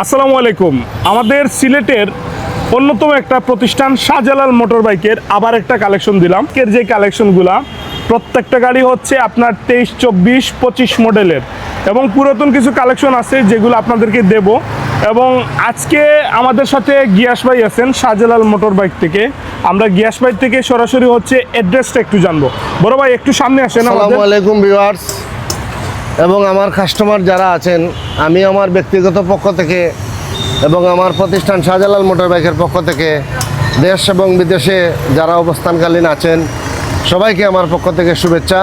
আসসালামু আলাইকুম। আমাদের সিলেটের অন্যতম একটা প্রতিষ্ঠান শাহজালাল মোটর বাইকের আবার একটা কালেকশন দিলাম। এর যে কালেকশনগুলা প্রত্যেকটা গাড়ি হচ্ছে আপনার তেইশ চব্বিশ পঁচিশ মডেলের এবং পুরাতন কিছু কালেকশন আছে যেগুলো আপনাদেরকে দেব এবং আজকে আমাদের সাথে গিয়াস ভাই আছেন শাহজালাল মোটর বাইক থেকে। আমরা গিয়াস ভাই থেকে সরাসরি হচ্ছে অ্যাড্রেসটা একটু জানব। বড় ভাই একটু সামনে আসেন আসসালামু আলাইকুম ভিউয়ার্স। এবং আমার কাস্টমার যারা আছেন আমি আমার ব্যক্তিগত পক্ষ থেকে এবং আমার প্রতিষ্ঠান শাহজালাল মোটর বাইকের পক্ষ থেকে দেশ এবং বিদেশে যারা অবস্থানকালীন আছেন সবাইকে আমার পক্ষ থেকে শুভেচ্ছা।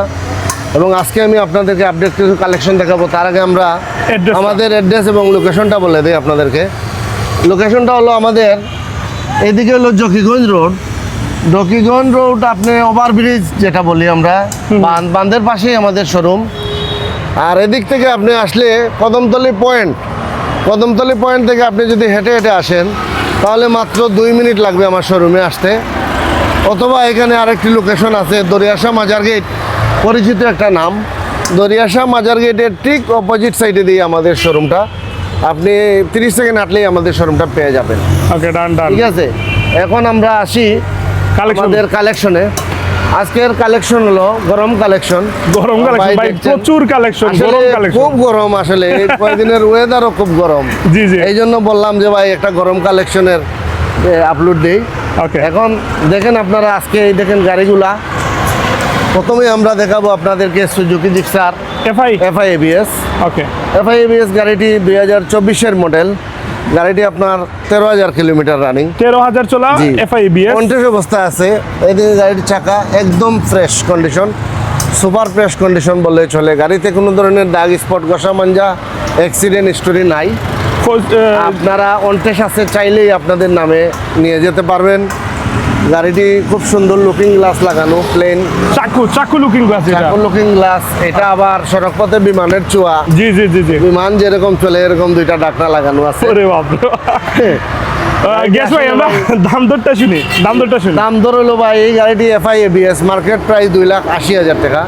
এবং আজকে আমি আপনাদেরকে আপডেট কিছু কালেকশন দেখাবো। তার আগে আমরা আমাদের অ্যাড্রেস এবং লোকেশনটা বলে দিই আপনাদেরকে। লোকেশনটা হলো আমাদের এদিকে হলো জকিগঞ্জ রোড। জকিগঞ্জ রোড আপনি ওভারব্রিজ যেটা বলি আমরা বাঁধের পাশেই আমাদের শোরুম আর এদিক থেকে আপনি আসলে কদমতলি পয়েন্ট কদমতলি পয়েন্ট থেকে আপনি যদি হেঁটে হেঁটে আসেন তাহলে মাত্র দুই মিনিট লাগবে আমার শোরুমে আসতে। অথবা এখানে আরেকটি লোকেশন আছে দরিয়াশা মাজার গেট পরিচিত একটা নাম। দরিয়াশা মাজার গেটের ঠিক অপোজিট সাইডে দিয়ে আমাদের শোরুমটা। আপনি তিরিশ সেকেন্ড হাঁটলেই আমাদের শোরুমটা পেয়ে যাবেন। ওকে ডান ডান ঠিক আছে? এখন আমরা আসি আমাদের কালেকশনে আজকের কালেকশন হলো গরম কালেকশন গরম কালেকশন ভাই প্রচুর কালেকশন গরম কালেকশন খুব গরম আসলে এই কয়েকদিনের ওয়েদারও খুব গরম। জি জি। এই জন্য বললাম যে ভাই একটা গরম কালেকশনের আপলোড দেই। ওকে এখন দেখেন আপনারা আজকে এই দেখেন গাড়িগুলা। প্রথমে আমরা দেখাবো আপনাদেরকে Suzuki Gixxer FI FI ABS okay FI ABS গাড়িটি দুই হাজার চব্বিশের মডেল গাড়িটি আপনার তেরো হাজার কিলোমিটার রানিং তেরো হাজার চলা জি। এফআই বিএস কন্টেস অবস্থায় আছে। এদিকে গাড়ির চাকা একদম fresh condition super fresh condition বললে চলে। গাড়িতে কোনো ধরনের দাগ স্পট ঘষা মাঞ্জা অ্যাক্সিডেন্ট স্টোরি নাই। আপনারা অন্টেস আছে চাইলেই আপনাদের নামে নিয়ে যেতে পারবেন। গাড়িটি খুব সুন্দর লুকিং গ্লাস লাগানো প্লেন চাকু চাকু লুকিং গ্লাস চাকু লুকিং গ্লাস এটা আবার সড়কপথে বিমানের চুয়া জি জি জি জি। বিমান যেরকম চলে এরকম দুইটা ডাকনা লাগানো আছে। ওরে বাপ গ্যাস ভাই আমরা দাম দরটা শুনি। দাম দরটা শুনি। দাম ধর হলো ভাই এই গাড়িটি এফআই এবিএস মার্কেট প্রাইস দুই লাখ আশি হাজার টাকা।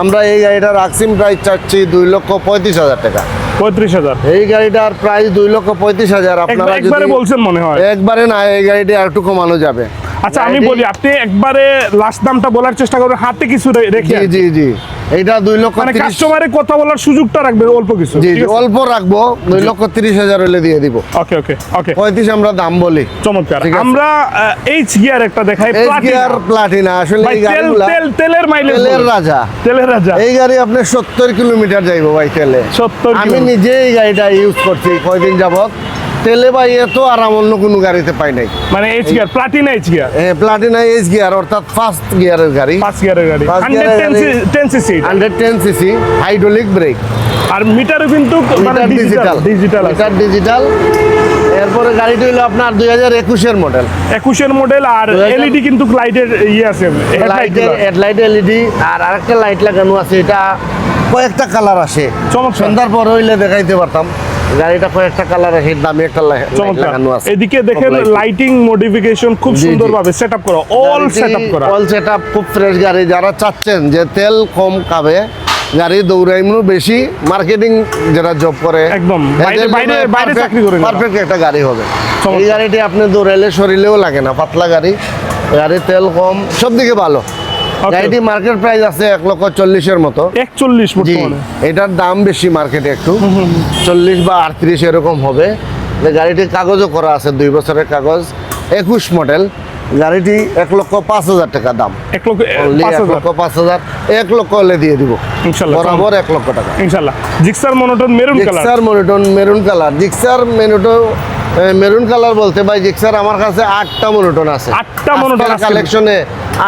আমরা এই গাড়িটার আক্সিম প্রাইস চাচ্ছি দুই লক্ষ পঁয়ত্রিশ হাজার টাকা। পঁয়ত্রিশ হাজার। এই গাড়িটার প্রাইস দুই লক্ষ পঁয়ত্রিশ হাজার আপনারা একবারে বলছেন মনে হয়। একবারে না এই গাড়িটি আর একটু কমানো যাবে। আচ্ছা আমি বলি আপনি একবারে লাস্ট দামটা বলার চেষ্টা করবেন হাতে কিছু রেখে জি জি জি। এইটা দুই লক্ষ মানে তিরিশ কাস্টমারের কথা বলার সুযোগটা রাখবেন অল্প কিছু জি? অল্প রাখব দুই লক্ষ তিরিশ হাজার হলে দিয়ে দিব। ওকে ওকে ওকে পঁয়ত্রিশ আমরা দাম বলি। চমৎকার। আমরা এইচ গিয়ার একটা দেখাই এইচ। গিয়ার প্লাটিনা আসলে এই গাড়িগুলা তেল তেলের মাইলেজ তেলের রাজা। তেলের রাজা। এই গাড়ি আপনি সত্তর কিলোমিটার যাইবো ভাই তেলে। 70 আমি। নিজে এই গাড়িটা ইউজ করছি কয়দিন যাবত তেলে ভাই এত আরাম অন্য কোনো গাড়িতে পাই নাই। মানে H gear Platina H gear Platina H gear অর্থাৎ ফার্স্ট গিয়ারের গাড়ি। পাঁচ গিয়ারের গাড়ি। পাঁচ হান্ড্রেড গিয়ারের গাড়ি। Ten CC hundred ten CC hydraulic brake আর মিটারও কিন্তু মানে ডিজিটাল ডিজিটাল আছে। মিটার ডিজিটাল এরপরে গাড়িটি হলো আপনার দুই হাজার একুশের মডেল একুশের মডেল আর 2000 এলইডি কিন্তু লাইটের ইয়ে আছে হেডলাইট এলইডি আর আরেকটা লাইট লাগানো আছে এটা কয়েকটা কালার আসে। চমৎকার। সন্ধ্যার পর হইলে দেখাইতে পারতাম। গাড়িটা কয়েকটা কালার আসে দামি একটা লাগানো আছে। এদিকে দেখেন লাইটিং মডিফিকেশন খুব। সুন্দরভাবে সেট আপ করা অল সেট আপ করা। অল সেট আপ খুব ফ্রেশ গাড়ি। যারা চাচ্ছেন যে তেল কম খাবে গাড়ি দৌড়াইমু বেশি মার্কেটিং যারা জব করে একদম। বাইরে- বাইরে- বাইরে চাকরি করে পারফেক্ট একটা গাড়ি হবে। এই গাড়িটি আপনি দৌড়াইলে শরীরেও লাগে না পাতলা গাড়ি। গাড়ি তেল কম সব দিকে ভালো. গাড়িটি মার্কেট প্রাইস আছে এক লক্ষ চল্লিশের মতো। একচল্লিশ এটার দাম বেশি মার্কেটে একটু। চল্লিশ বা আটত্রিশ এরকম হবে। গাড়িটির কাগজও করা আছে দুই বছরের কাগজ। একুশ মডেল গাড়িটি এক লক্ষ পাঁচ হাজার টাকা দাম। এক লক্ষ লক্ষ পাঁচ হাজার। এক লক্ষ হলে দিয়ে দিব। বরাবর এক লক্ষ টাকা। ইনশাল্লাহ। Gixxer monotone maroon colour Gixxer monotone maroon colour Gixxer monotone maroon colour বলতে ভাই জিক্সার আমার কাছে আটটা মনোটন আছে। আটটা আছে। কালেকশনে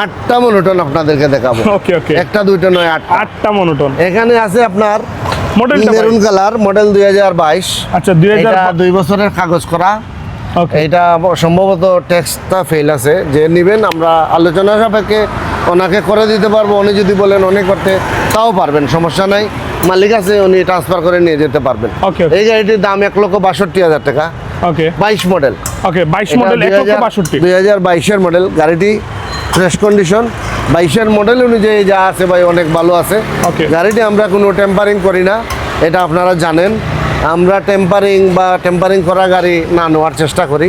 আটটা মনোটন আপনাদেরকে দেখাবো। ওকে ওকে একটা দুইটা নয় আটটা। আটটা মনোটন এখানে আছে আপনার মডেলটা মেরুন কালার মডেল দুই হাজার বাইশ। আচ্ছা দুই হাজার দুই বছরের কাগজ করা। ওকে এটা সম্ভবত ট্যাক্সটা ফেল আছে। যে নেবেন আমরা আলোচনা সাপেক্ষে ওনাকে করে দিতে পারব। উনি যদি বলেন অনেক করতে তাও পারবেন সমস্যা নাই। মালিক আছে উনি ট্রান্সফার করে নিয়ে যেতে পারবেন. এই গাড়িটির দাম এক লক্ষ বাষট্টি হাজার টাকা। ওকে বাইশ মডেল ওকে বাইশ মডেল এক লক্ষ বাষট্টি। দুই হাজার বাইশের মডেল গাড়িটি ফ্রেশ কন্ডিশন বাইশের মডেল অনুযায়ী যা আছে ভাই অনেক ভালো আছে. গাড়িটি আমরা কোনো টেম্পারিং করি না এটা আপনারা জানেন। আমরা টেম্পারিং বা টেম্পারিং করা গাড়ি না নেওয়ার চেষ্টা করি।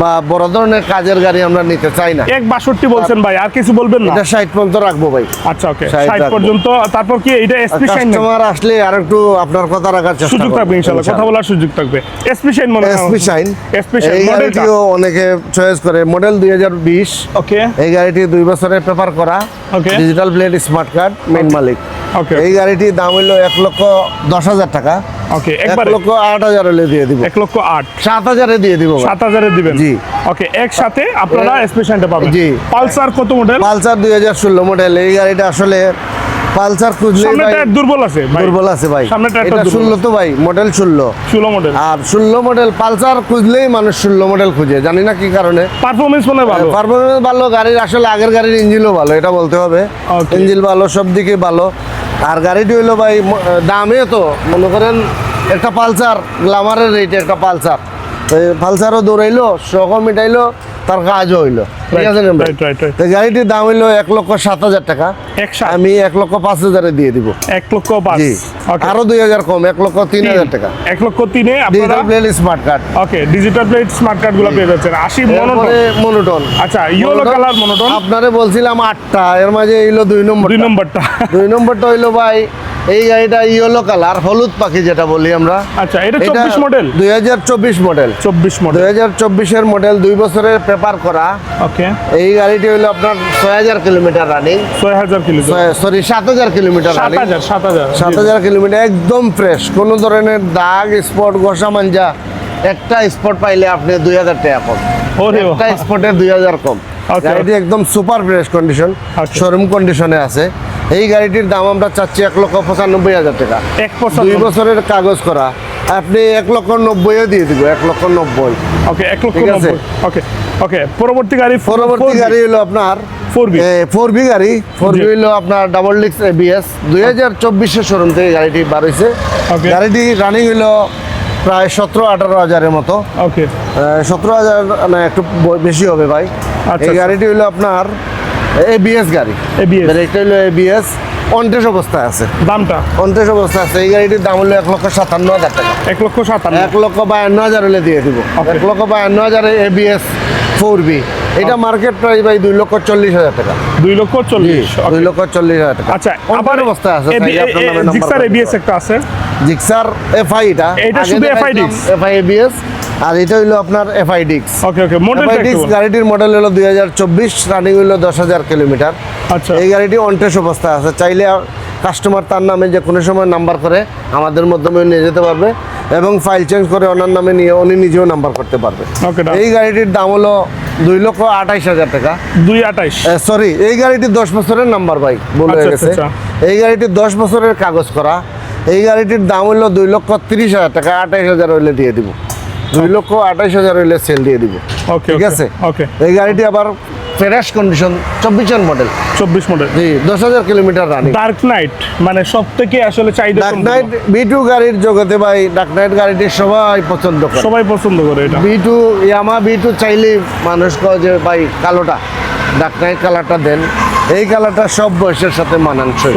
বা বড় ধরনের কাজের গাড়ি আমরা নিতে চাই না। এক বাষট্টি বলছেন ভাই আর কিছু বলবেন না? এটা ষাট পর্যন্ত রাখব ভাই। আচ্ছা ওকে ষাট। পর্যন্ত তারপর কি এটা এসপি শাইন কাস্টমার আসলে আর একটু আপনার কথা রাখার চেষ্টা সুযোগ থাকবে ইনশাআল্লাহ কথা বলার সুযোগ থাকবে। এসপি শাইন মনে এসপি শাইন এসপি শাইন এই মডেলটা গাড়িটিও অনেকে চয়েস করে মডেল দুই হাজার বিশ। ওকে। এই গাড়িটি দুই বছরের পেপার করা okay. Digital plate smart card main মালিক। এই গাড়িটির দাম হলো এক লক্ষ দশ হাজার টাকা। ওকে এক লক্ষ আট হাজার হলে দিয়ে দিব। এক লক্ষ আট? সাত হাজারে দিয়ে দিব। সাত হাজারে দিবেন? জি। ওকে একসাথে আপনারা শাইনটা পাবেন। জি। পালসার কত মডেল পালসার দুই হাজার ষোলো মডেল এই গাড়িটা আসলে পালসার খুঁজলে দুর্বল আছে দুর্বল আছে ভাই। এটা ষোলো তো ভাই মডেল ষোলো। ষোলো মডেল আর ষোলো মডেল পালসার খুঁজলেই মানুষ ষোলো মডেল খুঁজে। জানি না কি কারণে। পারফরমেন্স মনে ভালো। পারফরমেন্স ভালো। গাড়ির আসলে আগের গাড়ির ইঞ্জিনও ভালো এটা বলতে হবে। ইঞ্জিন ভালো সব দিকে ভালো। আর গাড়িটি হইল ভাই দামে তো, মনে করেন একটা পালসার গ্লামারের রেটে একটা পালসার। পালসারও দৌড়াইলো শখ মিটাইলো তার কাজও হইল। ঠিক আছে. গাড়িটির দাম হইল এক লক্ষ সাত হাজার টাকা। আমি এক লক্ষ পাঁচ হাজারে দিয়ে দিব। এক লক্ষ পাঁচ। আরও দুই হাজার কম এক লক্ষ তিন হাজার টাকা। এক লক্ষ তিনে আপনারা digital plate smart card okay digital plate smart কার্ডগুলো পেয়ে যাচ্ছেন। আশি মনোটন। আচ্ছা ইয়েলো কালার মনোটন। আপনারে বলছিলাম আটটা এর মাঝে এইলো দুই নম্বর দুই নম্বরটা। দুই নম্বরটা হইল ভাই এই গাড়িটা ইয়েলো কালার হলুদ পাখি যেটা বলি আমরা। আচ্ছা এটা চব্বিশ মডেল দুই হাজার চব্বিশ মডেল চব্বিশ দুই মডেল হাজার চব্বিশের মডেল দুই বছরের পেপার করা। ওকে। এই গাড়িটি হইল আপনার ছয় হাজার কিলোমিটার রানিং ছয় হাজার কিলো সরি সাত হাজার কিলোমিটার সাত রানিং হাজার সাত হাজার। সাত হাজার কিলোমিটার একদম ফ্রেশ কোনো ধরনের দাগ স্পট ঘষা মাঞ্জা একটা স্পট পাইলে আপনি দুই হাজার টাকা কম একটা স্পটে দুই হাজার কম। Okay. গাড়িটি একদম সুপার ফ্রেশ কন্ডিশন. শোরুম কন্ডিশনে আছে। এই গাড়িটির দাম আমরা চাচ্ছি এক লক্ষ পঁচানব্বই হাজার টাকা। এক বছর দুই বছরের কাগজ করা। আপনি এক লক্ষ নব্বইও দিয়ে দিব এক লক্ষ নব্বই। ওকে এক লক্ষ ঠিক আছে। ওকে ওকে পরবর্তী গাড়ি পরবর্তী গাড়ি হলো আপনার 4B ফোর বি গাড়ি। Four B. হলো আপনার ডাবল ডিক্স এবিএস দুই হাজার চব্বিশের শোরুম থেকে গাড়িটি বার হয়েছে। গাড়িটি রানিং হলো প্রায় সতেরো আঠারো হাজারের মতো। ওকে। সতেরো হাজার না একটু বেশি হবে ভাই। আচ্ছা, এই আচ্ছা। গাড়িটি হলো আপনার এবিএস গাড়ি। মানে এটা হলো এবিএস অনটেস অবস্থায় আছে। দামটা? অনটেস অবস্থায় আছে। এই গাড়িটির দাম হলো এক লক্ষ সাতান্ন হাজার টাকা। এক লক্ষ সাতান্ন। এক লক্ষ বায়ান্ন হাজার হলে দিয়ে দিব. এক লক্ষ বায়ান্ন হাজার এবিএস ফোর বি এটা মার্কেট প্রাইস ভাই দুই লক্ষ চল্লিশ হাজার টাকা। দুই লক্ষ চল্লিশ। দুই লক্ষ চল্লিশ হাজার টাকা। আচ্ছা আবার অবস্থায় আছে। জিক্সার এবিএস একটা আছে। জিক্সার এফআই এটা এইটা শুধু ডিস্ক। এফআই এবিএস আর এটা হলো আপনার এফআই ডিক্স ওকে ওকে মডেল এফআই ডিক্স গাড়িটির মডেল হলো দুই হাজার চব্বিশ রানিং হলো দশ হাজার কিলোমিটার। আচ্ছা। এই গাড়িটি অনটেস অবস্থায় আছে। চাইলে কাস্টমার তার নামে যে কোনো সময় নাম্বার করে আমাদের মাধ্যমে নিয়ে যেতে পারবে এবং ফাইল চেঞ্জ করে ওনার নামে নিয়ে উনি নিজেও নাম্বার করতে পারবে। ওকে এই গাড়িটির দাম হলো দুই লক্ষ আঠাইশ হাজার টাকা। দুই আঠাইশ। সরি এই গাড়িটি দশ বছরের নাম্বার ভাই বলে আচ্ছা, গেছে। আচ্ছা, এই গাড়িটি দশ বছরের কাগজ করা। এই গাড়িটির দাম হলো দুই লক্ষ তিরিশ হাজার টাকা আঠাইশ হাজার হইলে দিয়ে দিব। দুই লক্ষ আঠাইশ হাজার হইলে সেল দিয়ে দিব। ওকে ঠিক আছে? ওকে এই গাড়িটি আবার ফ্রেশ কন্ডিশন চব্বিশের মডেল চব্বিশ মডেল জি দশ হাজার কিলোমিটার রানিং ডার্ক নাইট মানে সব থেকে আসলে চাহিদা ডাক নাইট বি টু গাড়ির জগতে ভাই ডাক নাইট গাড়িটি সবাই পছন্দ করে। সবাই পছন্দ করে এটা। B two Yamaha B two চাইলেই মানুষ কয় যে ভাই কালোটা ডাক নাইট কালারটা দেন। এই কালারটা সব বয়সের সাথে মানানসই।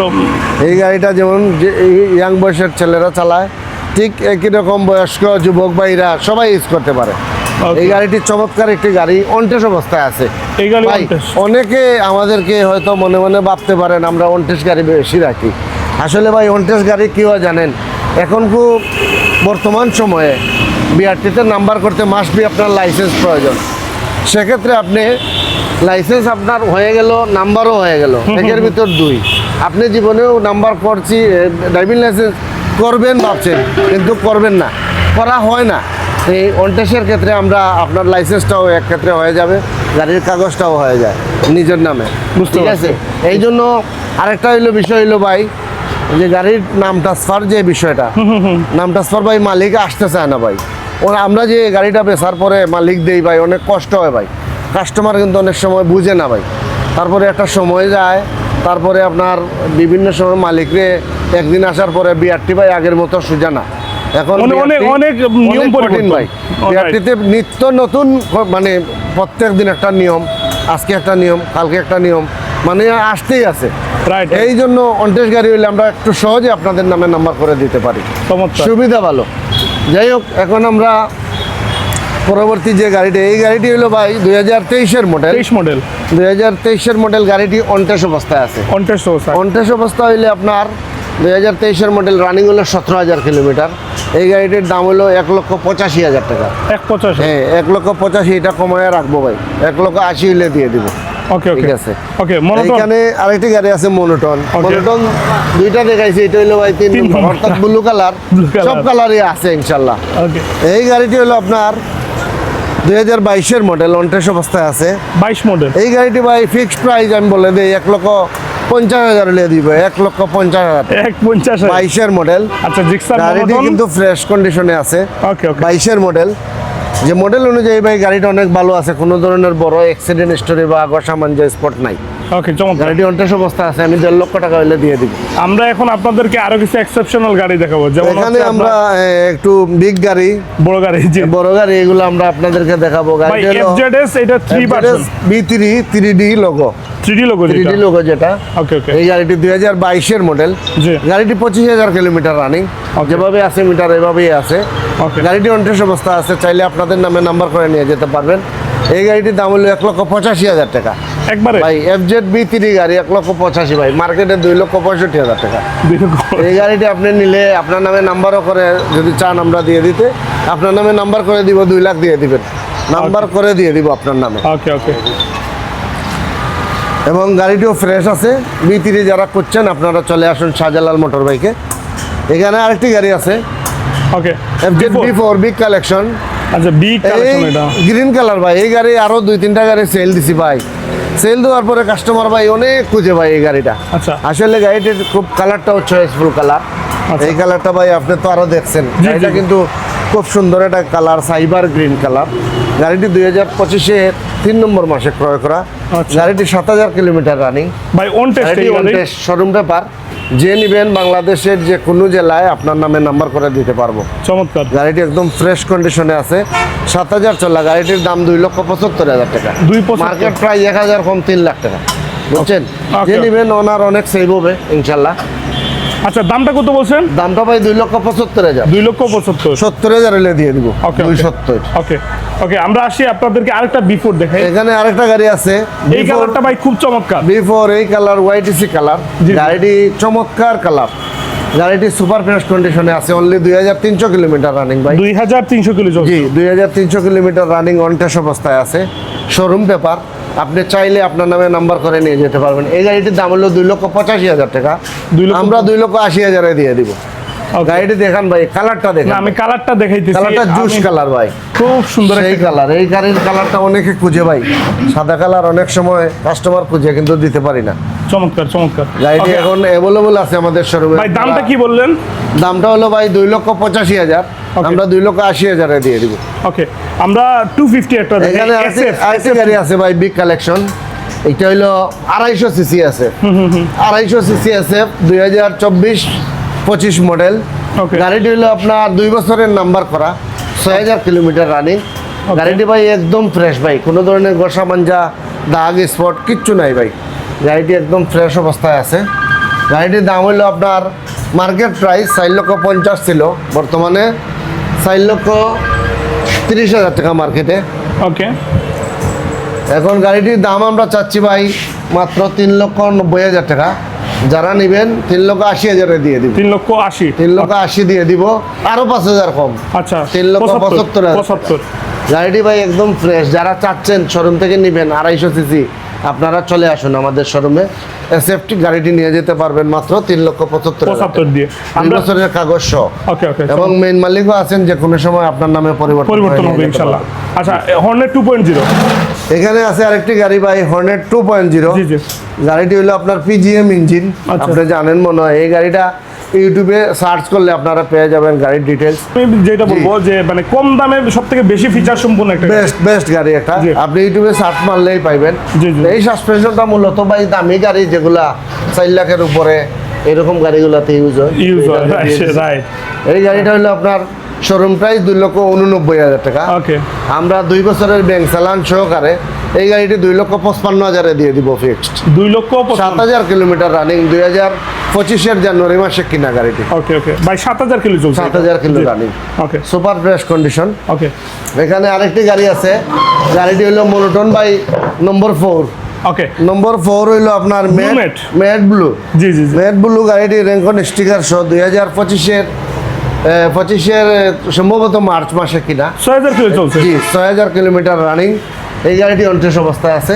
এই গাড়িটা যেমন যে ইয়াং বয়সের ছেলেরা চালায় ঠিক একই রকম বয়স্ক যুবক ভাইরা সবাই ইউজ করতে পারে। এই গাড়িটি চমৎকার একটি গাড়ি অনটেস অবস্থায় আছে। এই গাড়ি অনেকে আমাদেরকে হয়তো মনে মনে ভাবতে পারেন আমরা অনটেস গাড়ি বেশি রাখি। আসলে ভাই অনটেস গাড়ি কি হয় জানেন? এখন খুব বর্তমান সময়ে বিআরটিতে নাম্বার করতে মাস বি আপনার লাইসেন্স প্রয়োজন। সেক্ষেত্রে আপনি লাইসেন্স আপনার হয়ে গেল নাম্বারও হয়ে গেল একের ভিতর দুই। আপনি জীবনেও নাম্বার করছি ড্রাইভিং লাইসেন্স করবেন ভাবছেন কিন্তু করবেন না। করা হয় না। এই অনটেসের ক্ষেত্রে আমরা আপনার লাইসেন্সটাও এক ক্ষেত্রে হয়ে যাবে গাড়ির কাগজটাও হয়ে যায় নিজের নামে। বুঝতে। আছে? এই জন্য আরেকটা হইল বিষয় হইল ভাই যে গাড়ির নাম ট্রান্সফার যে বিষয়টা নাম ট্রান্সফার ভাই মালিক আসতে চায় না ভাই। ওরা আমরা যে গাড়িটা বেচার পরে মালিক দেই ভাই অনেক কষ্ট হয় ভাই। কাস্টমার কিন্তু অনেক সময় বুঝে না ভাই। তারপরে একটা সময় যায় তারপরে আপনার বিভিন্ন সময় মালিকরে একদিন আসার পরে বিআরটি ভাই আগের মতো সুজা না এখন অনেক- অনেক- নিয়ম কঠিন ভাই। বিআরটিতে নিত্য নতুন মানে প্রত্যেক দিন একটা নিয়ম আজকে একটা নিয়ম কালকে একটা নিয়ম মানে আসতেই আছে। এই জন্য অন্টেস গাড়ি হইলে আমরা একটু সহজে আপনাদের নামে নাম্বার করে দিতে পারি। সুবিধা ভালো। যাই হোক এখন আমরা পরবর্তী যে গাড়িটি এই গাড়িটি হলো ভাই দুই হাজার তেইশের মডেল তেইশ মডেল দুই হাজার তেইশের মডেল গাড়িটি অনটেস অবস্থায় আছে। কন্টেস্ট অবস্থা অনটেস অবস্থা হইলে আপনার দুই হাজার তেইশের মডেল রানিং হলো সতেরো হাজার কিলোমিটার এই গাড়িটির দাম হলো এক লক্ষ পঁচাশি হাজার টাকা। এক পঁচাশি? হ্যাঁ এক লক্ষ পঁচাশি এটা কমায় রাখব ভাই। এক লক্ষ আশি হইলে দিয়ে দিব। ওকে ওকে ঠিক আছে। ওকে এখানে আরেকটি গাড়ি আছে মনোটন মনোটন দুইটা দেখাইছি এটা হলো ভাই তিন। অর্থাৎ ব্লু কালার Blue সব কালারই আছে ইনশাল্লাহ। এই গাড়িটি হলো আপনার দুই হাজার বাইশের মডেল অনটেস অবস্থায় আছে। বাইশ মডেল এই গাড়িটি ভাই ফিক্সড প্রাইস আমি বলে দিই এক লক্ষ পঞ্চাশ হাজার লিয়ে দিব এক লক্ষ পঞ্চাশ হাজার। এক পঞ্চাশ বাইশের মডেল আচ্ছা জিক্সার গাড়িটি কিন্তু ফ্রেশ কন্ডিশনে আছে। ওকে ওকে বাইশের মডেল যে মডেল অনুযায়ী ভাই গাড়িটা অনেক ভালো আছে কোনো ধরনের বড় অ্যাক্সিডেন্ট স্টোরি বা আগর যে স্পট নাই। ওকে চমৎকার। গাড়িটি অনটেস অবস্থা আছে আমি দেড় লক্ষ টাকা হলে দিয়ে দিব। আমরা এখন আপনাদেরকে আরও কিছু এক্সেপশনাল গাড়ি দেখাবো যেমন এখানে আমরা একটু বিগ গাড়ি বড় গাড়ি জি। বড় গাড়ি এগুলো আমরা আপনাদেরকে দেখাবো। হলো এফজেডএস এটা three percent B three three logo three D logo three D logo যেটা। ওকে ওকে এই গাড়িটি দুই হাজার বাইশের মডেল জি। গাড়িটি পঁচিশ হাজার কিলোমিটার রানিং. যেভাবে আছে মিটার এভাবেই আছে। ওকে গাড়িটি অন্টেস অবস্থা আছে চাইলে আপনাদের নামে নাম্বার করে নিয়ে যেতে পারবেন। এই গাড়িটির দাম হলো এক লক্ষ পঁচাশি হাজার টাকা। একবারে? ভাই এফ জেড বি থ্রি গাড়ি এক লক্ষ পঁচাশি ভাই। মার্কেটে দুই লক্ষ পঁয়ষট্টি হাজার টাকা। এই গাড়িটি আপনি নিলে আপনার নামে নাম্বারও করে যদি চান আমরা দিয়ে দিতে আপনার নামে নাম্বার করে দিব দুই লাখ দিয়ে দিবেন। নাম্বার করে দিয়ে দিব আপনার নামে। ওকে ওকে এবং গাড়িটিও ফ্রেশ আছে। বি থ্রি যারা করছেন আপনারা চলে আসুন শাহজালাল মোটর বাইকে। এখানে আরেকটি গাড়ি আছে। Okay F Z B four big collection আচ্ছা বিগ কালেকশন এটা। গ্রিন কালার ভাই। এই গাড়ি আরও দুই তিনটা গাড়ি সেল দিছি ভাই। সেল দেওয়ার পরে কাস্টমার ভাই অনেক খুঁজে ভাই এই গাড়িটা। আচ্ছা। আসলে গাড়িটির খুব কালারটাও চয়েসফুল কালার। এই কালারটা ভাই আপনি তো আরও দেখছেন। গাড়িটা কিন্তু খুব সুন্দর একটা কালার সাইবার গ্রিন কালার গাড়িটি দুই হাজার পঁচিশে তিন নম্বর মাসে ক্রয় করা। আচ্ছা। গাড়িটি সাত হাজার কিলোমিটার রানিং ভাই অন টেস্ট শোরুম পেপার যে নিবেন বাংলাদেশের যে কোনো জেলায় আপনার নামে নাম্বার করে দিতে পারব। চমৎকার। গাড়িটি একদম ফ্রেশ কন্ডিশনে আছে। সাত হাজার চল্লা গাড়িটির দাম দুই লক্ষ পঁচাত্তর হাজার টাকা। দুই। মার্কেট প্রায় এক হাজার কম তিন লাখ টাকা। বুঝছেন? Okay. যে নিবেন ওনার অনেক সেভ হবে ইনশাল্লাহ। আচ্ছা দামটা কত বলছেন? দামটা ভাই দুই লক্ষ পঁচাত্তর হাজার। দুই লক্ষ পঁচাত্তর। সত্তর হাজার এলে দিয়ে দিব ওকে দুই সত্তর ওকে ওকে আমরা আসি আপনাদেরকে আরেকটা বিফোর দেখাই। এখানে আরেকটা গাড়ি আছে। এই কালারটা ভাই খুব চমৎকার। বিফোর এই কালার ওয়াইটিসি কালার। গাড়িটি চমৎকার কালার গাড়িটি সুপার ফ্রেশ কন্ডিশনে আছে অনলি দুই হাজার তিনশো কিলোমিটার রানিং ভাই। দুই হাজার তিনশো কিলো চলছে জি দুই হাজার তিনশো কিলোমিটার রানিং অনটেস অবস্থায় আছে। শোরুম পেপার আপনি চাইলে আপনার নামে নাম্বার করে নিয়ে যেতে পারবেন। এই গাড়িটির দাম হলো দুই লক্ষ পঁচাশি হাজার টাকা। দুই লক্ষ- আমরা দুই লক্ষ আশি হাজারে দিয়ে দিব. গাড়িটি দেখান ভাই কালারটা দেখেন আমি কালারটা দেখাইতেছি। কালারটা জুস কালার ভাই। খুব সুন্দর এই কালার এই গাড়ির কালারটা অনেকে খুঁজে ভাই। সাদা কালার অনেক সময় কাস্টমার খুঁজে কিন্তু দিতে পারি না। চমৎকার চমৎকার। গাড়িটি এখন অ্যাভেলেবল আছে আমাদের শোরুমে ভাই দামটা কি বললেন? দামটা হলো ভাই দুই লক্ষ পঁচাশি হাজার। আমরা দুই লক্ষ আশি হাজারে দিয়ে দিব। ওকে আমরা টু ফিফটি একটা এখানে SF গাড়ি আছে ভাই বিগ কালেকশন এটা হলো আড়াইশো সিসি আছে। আড়াইশো সিসি আছে দুই হাজার চব্বিশ পঁচিশ মডেল. গাড়িটি হলো আপনার দুই বছরের নাম্বার করা ছয় হাজার কিলোমিটার রানিং গাড়িটি ভাই একদম ফ্রেশ ভাই কোনো ধরনের গোসা মাঞ্জা দাগ স্পট কিচ্ছু নাই ভাই। গাড়িটি একদম ফ্রেশ অবস্থায় আছে। গাড়িটির দাম হলো আপনার মার্কেট প্রাইস চার লক্ষ পঞ্চাশ ছিল। বর্তমানে চার লক্ষ তিরিশ হাজার টাকা মার্কেটে ওকে এখন গাড়িটির দাম আমরা চাচ্ছি ভাই মাত্র তিন লক্ষ নব্বই হাজার টাকা। যারা নেবেন তিন লক্ষ আশি হাজারে দিয়ে দিব। তিন লক্ষ আশি। তিন লক্ষ আশি দিয়ে দিব আরও পাঁচ হাজার কম। আচ্ছা তিন লক্ষ পঁচাত্তর হাজার। পঁচাত্তর। গাড়িটি ভাই একদম ফ্রেশ যারা চাচ্ছেন শোরুম থেকে নেবেন আড়াইশো সিসি আপনারা চলে আসুন আমাদের শোরুমে। সেফটি গাড়িটি নিয়ে যেতে পারবেন মাত্র তিন লক্ষ পঁচাত্তর পঁচাত্তর দিয়ে। দুই বছরের কাগজ সহ। ওকে ওকে এবং মেইন মালিকও আছেন যে কোনো সময় আপনার নামে পরিবর্তন পরিবর্তন হবে আচ্ছা হর্নের টু পয়েন্ট জিরো এখানে আছে আরেকটি গাড়ি ভাই হর্নেট টু পয়েন্ট জিরো গাড়িটি হলো আপনার পিজিএম ইঞ্জিন আচ্ছা। আপনি জানেন মনে হয় এই গাড়িটা ইউটিউবে সার্চ করলে আপনারা পেয়ে যাবেন গাড়ির ডিটেলস আমি যেটা বলব যে মানে কম দামে সব থেকে বেশি ফিচার সম্পূর্ণ একটা বেস্ট বেস্ট গাড়ি একটা। আপনি ইউটিউবে সার্চ মারলেই পাইবেন। এই সাসপেনশনটা মূলত বা এই দামি গাড়ি যেগুলা চার লাখের উপরে এরকম গাড়িগুলোতে ইউজ হয়। ইউজ হয়। রাইট এই গাড়িটা হলো আপনার শোরুম প্রাইস দুই লক্ষ উননব্বই হাজার টাকা। ওকে আমরা দুই বছরের ব্যাংক চালান সহকারে এই গাড়িটি দুই লক্ষ পঁচপান্ন হাজারে দিয়ে দিব ফিক্সড দুই লক্ষ সাত হাজার কিলোমিটার রানিং দুই হাজার পঁচিশের জানুয়ারি মাসে কিনা গাড়িটি। ওকে ওকে ভাই সাত হাজার কিলো চলছে সাত হাজার kilo running okay super fresh condition okay এখানে আরেকটি গাড়ি আছে। গাড়িটি হলো monotone by number four okay number four হইল আপনার Blue ম্যাট ব্লু জি জি ম্যাট ব্লু গাড়িটি রেঙ্কন স্টিকার সহ দুই হাজার পঁচিশের পঁচিশের সম্ভবত মার্চ মাসে কিনা। ছয় হাজার কিলো চলছে। জি ছয় হাজার কিলোমিটার রানিং। এই গাড়িটি অন্টেস অবস্থায় আছে।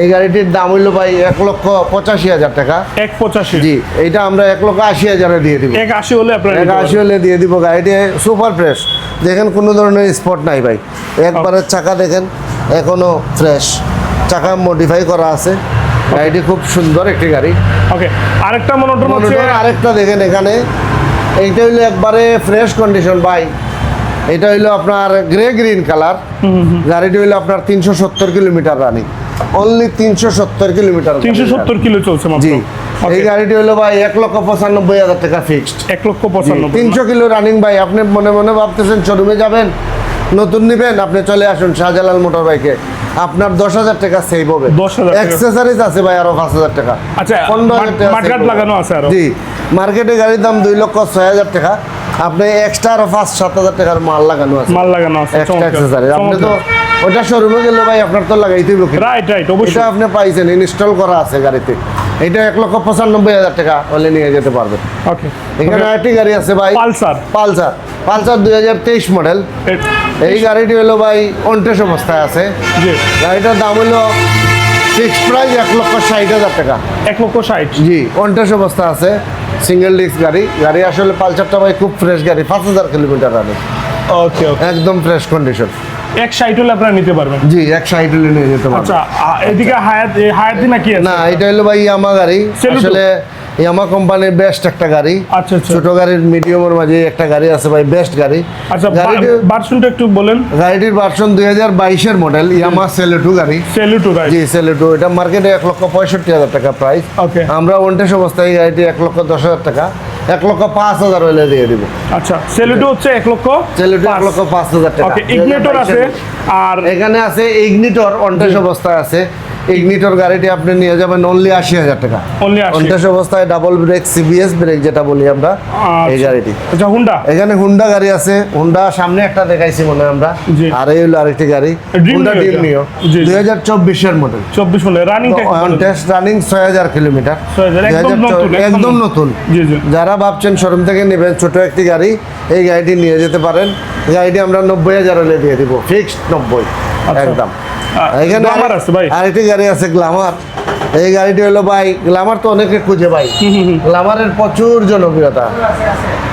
এই গাড়িটির দাম হইল ভাই এক লক্ষ পঁচাশি হাজার টাকা। এক পঁচাশি। জি এইটা আমরা এক লক্ষ আশি হাজারে দিয়ে দিব। এক আশি হলে আপনার এক আশি হলে দিয়ে দিব। গাড়িটি সুপার ফ্রেশ। দেখেন কোনো ধরনের স্পট নাই ভাই। একবারের চাকা দেখেন এখনও ফ্রেশ। চাকা মডিফাই করা আছে। গাড়িটি খুব সুন্দর একটি গাড়ি। ওকে আরেকটা মনোটন আরেকটা দেখেন এখানে। এইটা হইল একবারে ফ্রেশ কন্ডিশন ভাই। এটা হইল আপনার গ্রে গ্রিন কালার গাড়িটি হইল আপনার তিনশো সত্তর কিলোমিটার রানিং অনলি তিনশো সত্তর কিলোমিটার তিনশো সত্তর কিলো চলছে মাত্র। জি। এই গাড়িটি হলো ভাই এক লক্ষ পঁচানব্বই হাজার টাকা ফিক্সড এক লক্ষ পঁচানব্বই। তিনশো কিলো রানিং ভাই আপনি মনে মনে ভাবতেছেন শোরুমে যাবেন নতুন নিবেন আপনি চলে আসুন শাহজালাল মোটর বাইকে। আপনার দশ হাজার টাকা সেভ হবে। 10,000 টাকা। অ্যাক্সেসরিজ আছে ভাই আরও পাঁচ হাজার টাকা। আচ্ছা, হাজার। লাগানো আছে আরও। জি। মার্কেটে গাড়ির দাম দুই লক্ষ ছয় হাজার টাকা। আপনি এক্সট্রা আরও পাঁচ সাত হাজার টাকার মাল লাগানো আছে। মাল লাগানো আছে আপনি তো ওটা শোরুমে গেলে ভাই আপনার তো লাগাইতেই হবে রাইট রাইট এটা অবশ্যই। আপনি পাইছেন ইনস্টল করা আছে গাড়িতে। এটা এক লক্ষ পঁচানব্বই হাজার টাকা হলে নিয়ে যেতে পারবেন ওকে এখানে আরেকটি গাড়ি আছে ভাই। পালসার পালসার পালসার দুই হাজার তেইশ মডেল এই গাড়িটি হলো ভাই অন্টেস অবস্থায় আছে। জি। গাড়িটার দাম হলো ফিক্স প্রাইস এক লক্ষ ষাট হাজার টাকা। এক লক্ষ ষাট। জি অন্টেস অবস্থা আছে। সিঙ্গেল ডিস্ক গাড়ি। গাড়ি আসলে পালসারটা ভাই খুব ফ্রেশ গাড়ি পাঁচ হাজার কিলোমিটার রানে ওকে ওকে একদম ফ্রেশ কন্ডিশন এক হলে আপনারা নিতে পারবেন? জি এক সাইড হলে নিয়ে যেতে পারবেন। আচ্ছা এদিকে হায়াত হায়াতি নাকি না এটা হলো ভাই ইয়ামা গাড়ি? আসলে ইয়ামা কোম্পানির বেস্ট একটা গাড়ি। আচ্ছা আচ্ছা। ছোট গাড়ির মিডিয়ামের মাঝে একটা গাড়ি আছে ভাই বেস্ট গাড়ি। আচ্ছা গাড়িটি ভার্সনটা একটু বলেন। গাড়িটির ভার্সন দুই হাজার বাইশের মডেল ইয়ামা সেলেটু গাড়ি। সেলুটু রাইট জি সেলেটু এটা মার্কেটে এক লক্ষ পঁয়ষট্টি হাজার টাকা প্রাইস Okay. আমরা ওনটেস অবস্থায় এই গাড়িটি এক লক্ষ দশ হাজার টাকা। এক লক্ষ পাঁচ হাজার হলে দিয়ে দিব। আচ্ছা সেলুটু হচ্ছে এক লক্ষ সেলেটু এক লক্ষ পাঁচ হাজার টাকা। ওকে ইগনেটর আছে আর এখানে আছে ইগনিটর অনটেস অবস্থায় আছে। ইগনিটর গাড়িটি আপনি নিয়ে যাবেন অনলি আশি হাজার টাকা। Only 80 অনটেস অবস্থায় ডাবল ব্রেক সিবিএস ব্রেক যেটা বলি আমরা এই আচ্ছা। গাড়িটি। আচ্ছা হুন্ডা এখানে হুন্ডা গাড়ি আছে। হুন্ডা সামনে একটা দেখাইছি মনে হয় আমরা। আর এই হলো আরেকটি গাড়ি। হুন্ডা এটা। নিও। দুই হাজার চব্বিশের মডেল চব্বিশ হলে রানিং অন টেস্ট রানিং ছয় হাজার কিলোমিটার। একদম নতুন, যারা ভাবছেন শোরুম থেকে নেবেন ছোট একটি গাড়ি এই গাড়িটি নিয়ে যেতে পারেন। গাড়িটি আমরা নব্বই হাজার হলে দিয়ে দিব ফিক্সড নব্বই আচ্ছা। একদম। এখানে Glamour আছে ভাই। আরেকটি গাড়ি আছে গ্লামার এই গাড়িটি হলো ভাই গ্লামার তো অনেকে খুঁজে ভাই। গ্লামারের প্রচুর জনপ্রিয়তা।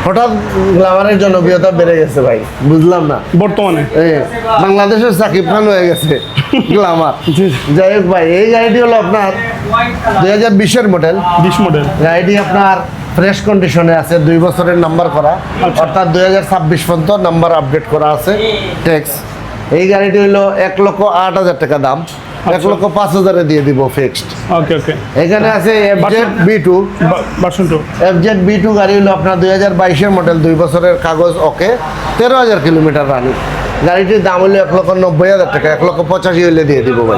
হঠাৎ গ্লামারের জনপ্রিয়তা বেড়ে গেছে ভাই বুঝলাম না। বর্তমানে। বাংলাদেশের সাকিব খান হয়ে গেছে গ্লামার যাই হোক ভাই এই গাড়িটি হলো আপনার দুই হাজার বিশের মডেল বিশ মডেল গাড়িটি আপনার ফ্রেশ কন্ডিশনে আছে দুই বছরের নাম্বার করা। আচ্ছা। অর্থাৎ দুই হাজার ছাব্বিশ পর্যন্ত নাম্বার আপডেট করা আছে ট্যাক্স এই গাড়িটি হলো এক লক্ষ আট হাজার টাকা দাম। এক আচ্ছা। লক্ষ পাঁচ হাজারে দিয়ে দিব ফিক্সড ওকে ওকে এখানে আছে FZ B two version two FZ B two গাড়ি হলো আপনার দুই হাজার বাইশের মডেল দুই বছরের কাগজ ওকে তেরো হাজার কিলোমিটার রানি গাড়িটির দাম হলো এক লক্ষ নব্বই হাজার টাকা এক লক্ষ পঁচাশি হলে দিয়ে দিব ভাই।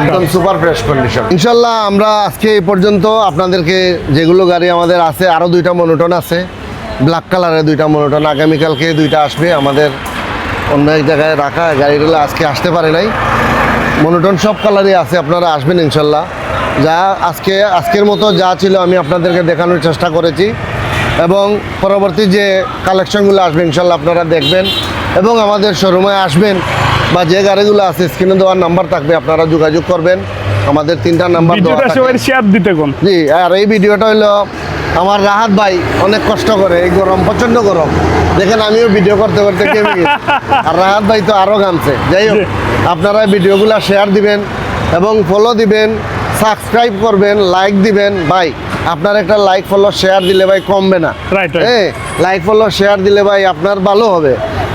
একদম সুপার ফ্রেশ কন্ডিশন ইনশাল্লাহ আমরা আজকে এই পর্যন্ত আপনাদেরকে যেগুলো গাড়ি আমাদের আছে আরও দুইটা মনোটন আছে। ব্ল্যাক কালারের দুইটা মনোটন আগামীকালকে দুইটা আসবে আমাদের অন্য এক জায়গায় রাখা গাড়িগুলো আজকে আসতে পারে নাই। মনোটন সব কালারই আছে আপনারা আসবেন ইনশাল্লাহ। যা আজকে আজকের মতো যা ছিল আমি আপনাদেরকে দেখানোর চেষ্টা করেছি। এবং পরবর্তী যে কালেকশনগুলো আসবে ইনশাল্লাহ আপনারা দেখবেন। এবং আমাদের শোরুমে আসবেন বা যে গাড়িগুলো আছে স্ক্রিনে দেওয়ার নাম্বার থাকবে আপনারা যোগাযোগ করবেন। আমাদের তিনটা নাম্বার জি আর এই ভিডিওটা হলো আমার রাহাত ভাই অনেক কষ্ট করে এই গরম প্রচণ্ড গরম। দেখেন আমিও ভিডিও করতে করতে কেমে গেছি। আর রাহাত ভাই তো আরও গানছে। যাই হোক। আপনারা ভিডিওগুলো শেয়ার দিবেন এবং ফলো দিবেন সাবস্ক্রাইব করবেন লাইক দিবেন। ভাই আপনার একটা লাইক ফলো শেয়ার দিলে ভাই কমবে না. হ্যাঁ লাইক ফলো শেয়ার দিলে ভাই আপনার ভালো হবে।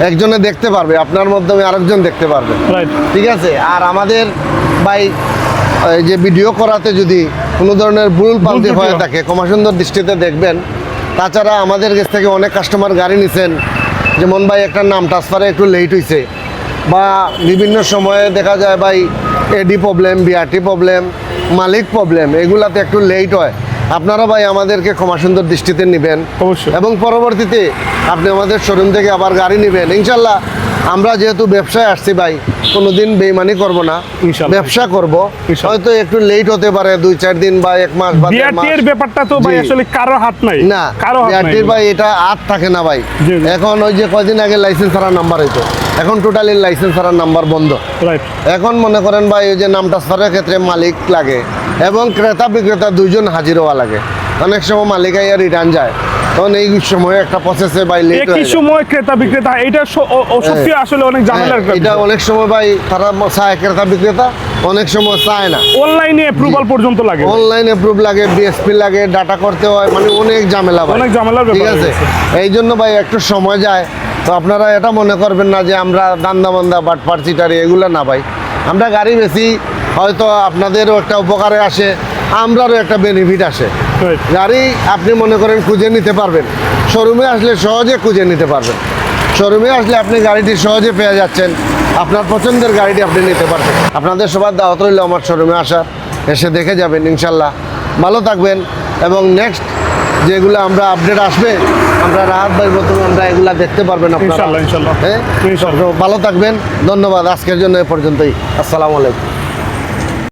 একজনে দেখতে পারবে আপনার মাধ্যমে আরেকজন দেখতে পারবে। রাইট ঠিক আছে? আর আমাদের ভাই এই যে ভিডিও করাতে যদি কোনো ধরনের ভুল পাল্টি হয়ে থাকে ক্ষমা সুন্দর দৃষ্টিতে দেখবেন। তাছাড়া আমাদের কাছ থেকে অনেক কাস্টমার গাড়ি নিছেন। যেমন ভাই একটা নাম ট্রান্সফারে একটু লেট হয়েছে বা বিভিন্ন সময়ে দেখা যায় ভাই এডি প্রবলেম বিআরটি প্রবলেম মালিক প্রবলেম এগুলাতে একটু লেট হয়। আপনারা ভাই আমাদেরকে ক্ষমা সুন্দর দৃষ্টিতে নেবেন। অবশ্যই। এবং পরবর্তীতে আপনি আমাদের শোরুম থেকে আবার গাড়ি নেবেন। ইনশাল্লাহ আমরা যেহেতু ব্যবসায় আসছি ভাই কোনোদিন বেইমানি করব না। ব্যবসা করব। হয়তো একটু লেট হতে পারে দুই চার দিন বা এক মাস বা দেড় বিআরটি ব্যাপারটা তো ভাই আসলে কারও হাত নাই। না কারও হাত নাই। বিআরটির ভাই এটা আর থাকে না ভাই। এখন ওই যে কদিন আগে লাইসেন্স ছাড়া নাম্বার হইতো এখন টোটালি লাইসেন্স ছাড়া নাম্বার বন্ধ। রাইট এখন মনে করেন ভাই ওই যে নাম ট্রান্সফারের ক্ষেত্রে মালিক লাগে এবং ক্রেতা বিক্রেতা দুইজন হাজির হওয়া লাগে। অনেক সময় মালিক আইয়া রিটার্ন যায়। তখন এই সময় একটা প্রসেসে ভাই লেট একই সময় ক্রেতা বিক্রেতা এটা সত্যি আসলে অনেক ঝামেলার হ্যাঁ, এটা অনেক সময় ভাই তারা চায় ক্রেতা বিক্রেতা অনেক সময় চায় না। অনলাইনে অ্যাপ্রুভাল পর্যন্ত লাগে। অনলাইন অ্যাপ্রুভ লাগে বিএসপি লাগে ডাটা করতে হয় মানে অনেক ঝামেলা অনেক ঝামেলার ঠিক আছে? এই জন্য ভাই একটু সময় যায়। তো আপনারা এটা মনে করবেন না যে আমরা দান্দা মান্দা বাট পার্সিটারি এগুলো না ভাই। আমরা গাড়ি বেশি হয়তো আপনাদেরও একটা উপকারে আসে আমরারও একটা বেনিফিট আসে. গাড়ি আপনি মনে করেন খুঁজে নিতে পারবেন। শোরুমে আসলে সহজে খুঁজে নিতে পারবেন। শোরুমে আসলে আপনি গাড়িটি সহজে পেয়ে যাচ্ছেন। আপনার পছন্দের গাড়িটি আপনি নিতে পারবেন। আপনাদের সবার দাওয়াত রইল আমার শোরুমে আসার এসে দেখে যাবেন ইনশাল্লাহ। ভালো থাকবেন এবং নেক্সট যেগুলো আমরা আপডেট আসবে আমরা রাহাত ভাই মতন আমরা এগুলা দেখতে পারবেন আপনারা। হ্যাঁ? ভালো থাকবেন। ধন্যবাদ। আজকের জন্য এ পর্যন্তই। আসসালামু আলাইকুম।